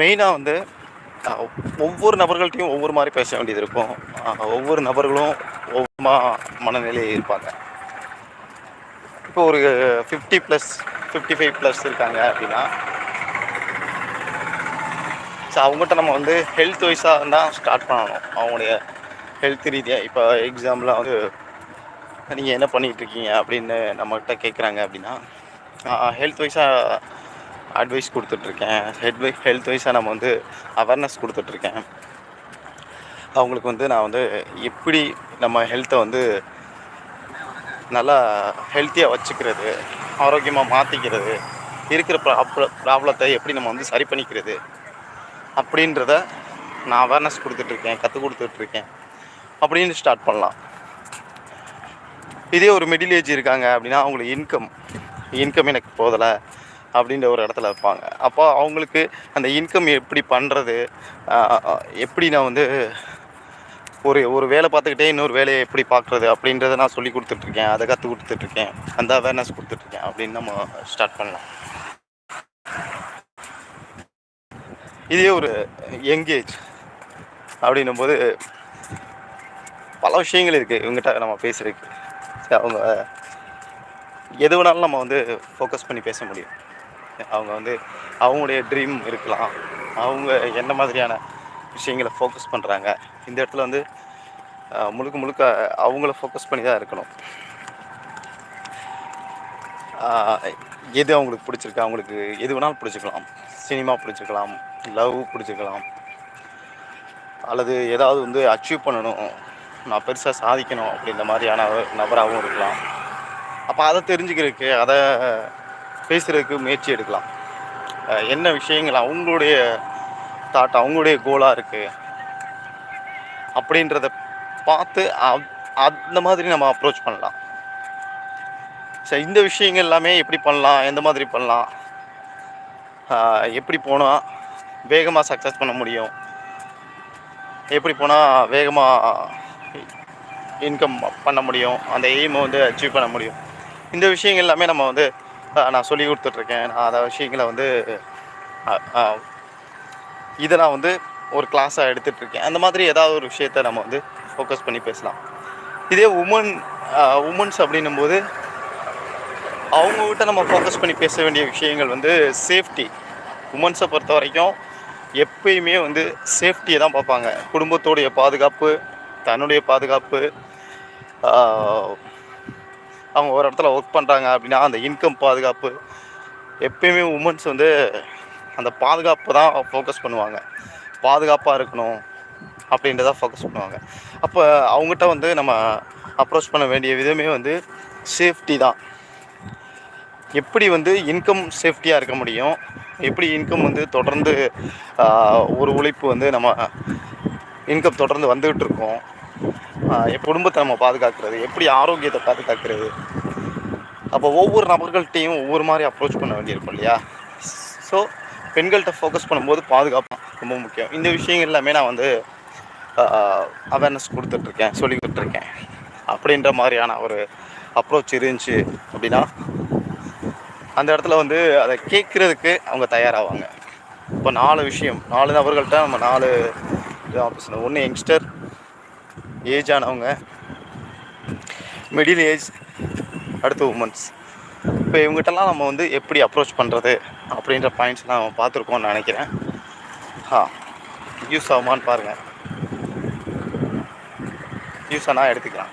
மெயினாக வந்து ஒவ்வொரு நபர்கள்ட்டையும் ஒவ்வொரு மாதிரி பேச வேண்டியது இருக்கும். ஒவ்வொரு நபர்களும் ஒவ்வொரு மனநிலையை இருப்பாங்க. இப்போ ஒரு fifty plus fifty five plus இருக்காங்க அப்படின்னா ஸோ அவங்ககிட்ட நம்ம வந்து ஹெல்த் வைஸாக தான் ஸ்டார்ட் பண்ணணும். அவங்களுடைய ஹெல்த் ரீதியாக இப்போ எக்ஸாம்பிளாக வந்து நீங்கள் என்ன பண்ணிகிட்ருக்கீங்க அப்படின்னு நம்மகிட்ட கேட்குறாங்க அப்படின்னா ஹெல்த் வைஸாக அட்வைஸ் கொடுத்துட்ருக்கேன். ஹெட் வை ஹெல்த் வைஸாக நம்ம வந்து அவேர்னஸ் கொடுத்துட்ருக்கேன். அவங்களுக்கு வந்து நான் வந்து எப்படி நம்ம ஹெல்த்தை வந்து நல்லா ஹெல்த்தியாக வச்சுக்கிறது ஆரோக்கியமாக மாற்றிக்கிறது இருக்கிற ப்ராப்ள ப்ராப்ளத்தை எப்படி நம்ம வந்து சரி பண்ணிக்கிறது அப்படின்றத நான் அவேர்னஸ் கொடுத்துட்ருக்கேன் கற்றுக் கொடுத்துட்ருக்கேன். அப்படின்னு ஸ்டார்ட் பண்ணலாம். இதே ஒரு மிடில் ஏஜ் இருக்காங்க அப்படின்னா அவங்களுக்கு இன்கம் இன்கம் எனக்கு போதலை அப்படின்ற ஒரு இடத்துல இருப்பாங்க. அப்போ அவங்களுக்கு அந்த இன்கம் எப்படி பண்ணுறது எப்படி நான் வந்து ஒரு ஒரு வேலை பார்த்துக்கிட்டே இன்னொரு வேலையை எப்படி பார்க்குறது அப்படின்றத நான் சொல்லி கொடுத்துட்ருக்கேன். அதை கற்றுக் கொடுத்துட்ருக்கேன். அந்த அவேர்னஸ் கொடுத்துட்ருக்கேன் அப்படின்னு நம்ம ஸ்டார்ட் பண்ணலாம். இதே ஒரு எங்கேஜ் அப்படின்னும் போது பல விஷயங்கள் இருக்குது இவங்ககிட்ட நம்ம பேசுகிறதுக்கு அவங்க எது வேணாலும் நம்ம வந்து ஃபோக்கஸ் பண்ணி பேச முடியும். அவங்க வந்து அவங்களுடைய ட்ரீம் இருக்கலாம். அவங்க என்ன மாதிரியான விஷயங்களை ஃபோக்கஸ் பண்ணுறாங்க இந்த இடத்துல வந்து முழுக்க முழுக்க அவங்கள ஃபோக்கஸ் பண்ணி தான் இருக்கணும். எது அவங்களுக்கு பிடிச்சிருக்கு? அவங்களுக்கு எது வேணாலும் பிடிச்சிக்கலாம். சினிமா பிடிச்சிக்கலாம் லவ் பிடிச்சிக்கலாம் அல்லது ஏதாவது வந்து அச்சீவ் பண்ணணும். நான் பெருசாக சாதிக்கணும் அப்படின்ற மாதிரியான நபராகவும் இருக்கலாம். அப்போ அதை தெரிஞ்சுக்கிறதுக்கு அதை பேசுகிறதுக்கு முயற்சி எடுக்கலாம். என்ன விஷயங்கள் அவங்களுடைய தாட் அவங்களுடைய கோலாக இருக்குது அப்படின்றத பார்த்து அந்த மாதிரி நம்ம அப்ரோச் பண்ணலாம். சரி இந்த விஷயங்கள் எல்லாமே எப்படி பண்ணலாம்? எந்த மாதிரி பண்ணலாம்? எப்படி போனால் வேகமாக சக்ஸஸ் பண்ண முடியும்? எப்படி போனால் வேகமாக இன்கம் பண்ண முடியும்? அந்த எய்மை வந்து அச்சீவ் பண்ண முடியும்? இந்த விஷயங்கள் எல்லாமே நம்ம வந்து நான் சொல்லி கொடுத்துட்ருக்கேன். நான் அதை விஷயங்களை வந்து இதை நான் வந்து ஒரு கிளாஸாக எடுத்துகிட்ருக்கேன் அந்த மாதிரி ஏதாவது ஒரு விஷயத்த நம்ம வந்து ஃபோக்கஸ் பண்ணி பேசலாம். இதே உமன் உமன்ஸ் அப்படின்னும்போது அவங்கக்கிட்ட நம்ம ஃபோக்கஸ் பண்ணி பேச வேண்டிய விஷயங்கள் வந்து சேஃப்டி உமன்ஸை பொறுத்த வரைக்கும் எப்பயுமே வந்து சேஃப்டியை தான் பார்ப்பாங்க. குடும்பத்தோடைய பாதுகாப்பு தன்னுடைய பாதுகாப்பு அவங்க ஒரு இடத்துல ஒர்க் பண்ணுறாங்க அப்படின்னா அந்த இன்கம் பாதுகாப்பு எப்பயுமே உமன்ஸ் வந்து அந்த பாதுகாப்பு தான் ஃபோக்கஸ் பண்ணுவாங்க. பாதுகாப்பாக இருக்கணும் அப்படின்றத ஃபோக்கஸ் பண்ணுவாங்க. அப்போ அவங்ககிட்ட வந்து நம்ம அப்ரோச் பண்ண வேண்டிய விதமே வந்து சேஃப்டி தான். எப்படி வந்து இன்கம் சேஃப்டியாக இருக்க முடியும்? எப்படி இன்கம் வந்து தொடர்ந்து ஒரு உழைப்பு வந்து நம்ம இன்கம் தொடர்ந்து வந்துக்கிட்டு இருக்கோம்? குடும்பத்தை நம்ம பாதுகாக்கிறது எப்படி ஆரோக்கியத்தை பாதுகாக்கிறது. அப்போ ஒவ்வொரு நபர்கள்ட்டையும் ஒவ்வொரு மாதிரி அப்ரோச் பண்ண வேண்டியிருக்கும் இல்லையா? ஸோ பெண்கள்கிட்ட ஃபோக்கஸ் பண்ணும்போது பாதுகாப்பு ரொம்ப முக்கியம். இந்த விஷயங்கள் எல்லாமே நான் வந்து அவேர்னஸ் கொடுத்துட்ருக்கேன் சொல்லி கொடுத்துட்ருக்கேன் அப்படின்ற மாதிரியான ஒரு அப்ரோச் இருந்துச்சு அப்படின்னா அந்த இடத்துல வந்து அதை கேட்குறதுக்கு அவங்க தயாராவாங்க. இப்போ நாலு விஷயம் நாலு நபர்கள்ட்ட நம்ம நாலு இதாக பேசணும் ஒன்று யங்ஸ்டர் ஏஜ் ஆனவங்க மிடில் ஏஜ் அடுத்து உமன்ஸ் இப்போ இவங்ககிட்டலாம் நம்ம வந்து எப்படி அப்ரோச் பண்ணுறது அப்படின்ற பாயிண்ட்ஸ்லாம் நம்ம பார்த்துருக்கோம்னு நினைக்கிறேன். ஆ யூஸ் ஆகுமான்னு பாருங்கள் யூஸ் ஆனால் எடுத்துக்கலாம்.